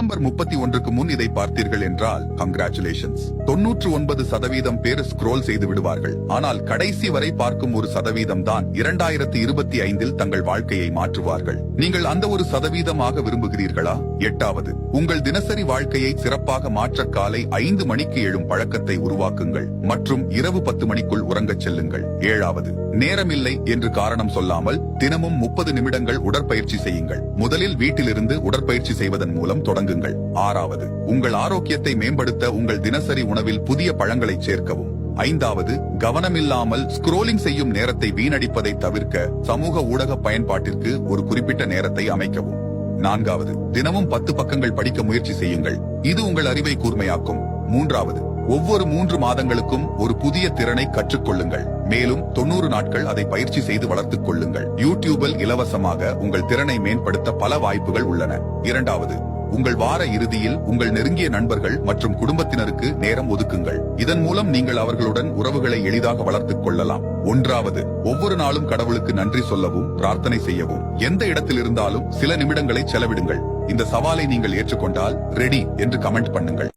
December முப்பத்தி ஒன்றுக்கு முன் இதை பார்த்தீர்கள் என்றால் கங்க்ராச்சுலேஷன்ஸ் தொன்னூற்று ஒன்பது சதவீதம் பேர் ஸ்க்ரோல் செய்து விடுவார்கள். ஆனால் கடைசி வரை பார்க்கும் ஒரு சதவீதம் தான் இரண்டாயிரத்தி இருபத்தி ஐந்தில் தங்கள் வாழ்க்கையை மாற்றுவார்கள். நீங்கள் அந்த ஒரு சதவீதமாக விரும்புகிறீர்களா? எட்டாவது உங்கள் தினசரி வாழ்க்கையை சிறப்பாக மாற்ற காலை ஐந்து மணிக்கு எழும் பழக்கத்தை உருவாக்குங்கள். மற்றும் இரவு பத்து மணிக்குள் உறங்கச் செல்லுங்கள். ஏழாவது நேரமில்லை என்று காரணம் சொல்லாமல் தினமும் முப்பது நிமிடங்கள் உடற்பயிற்சி செய்யுங்கள். முதலில் வீட்டிலிருந்து உடற்பயிற்சி செய்வதன் மூலம் தொடங்க தொடங்குங்கள் ஆறாவது உங்கள் ஆரோக்கியத்தை மேம்படுத்த உங்கள் தினசரி உணவில் புதிய பழங்களை சேர்க்கவும். ஐந்தாவது கவனமில்லாமல் ஸ்க்ரோலிங் செய்யும் நேரத்தை வீணடிப்பதை தவிர்க்க சமூக ஊடக பயன்பாட்டிற்கு ஒரு குறிப்பிட்ட நேரத்தை அமைக்கவும். நான்காவது தினமும் பத்து பக்கங்கள் படிக்க முயற்சி செய்யுங்கள். இது உங்கள் அறிவை கூர்மையாக்கும். மூன்றாவது ஒவ்வொரு மூன்று மாதங்களுக்கும் ஒரு புதிய திறனை கற்றுக்கொள்ளுங்கள். மேலும் தொண்ணூறு நாட்கள் அதை பயிற்சி செய்து வளர்த்துக் கொள்ளுங்கள். யூடியூபில் இலவசமாக உங்கள் திறனை மேம்படுத்த பல வாய்ப்புகள் உள்ளன. இரண்டாவது உங்கள் வார இறுதியில் உங்கள் நெருங்கிய நண்பர்கள் மற்றும் குடும்பத்தினருக்கு நேரம் ஒதுக்குங்கள். இதன் மூலம் நீங்கள் அவர்களுடன் உறவுகளை எளிதாக வளர்த்துக் கொள்ளலாம். ஒன்றாவது ஒவ்வொரு நாளும் கடவுளுக்கு நன்றி சொல்லவும் பிரார்த்தனை செய்யவும். எந்த இடத்தில் இருந்தாலும் சில நிமிடங்களை செலவிடுங்கள். இந்த சவாலை நீங்கள் ஏற்றுக்கொண்டால் ரெடி என்று கமெண்ட் பண்ணுங்கள்.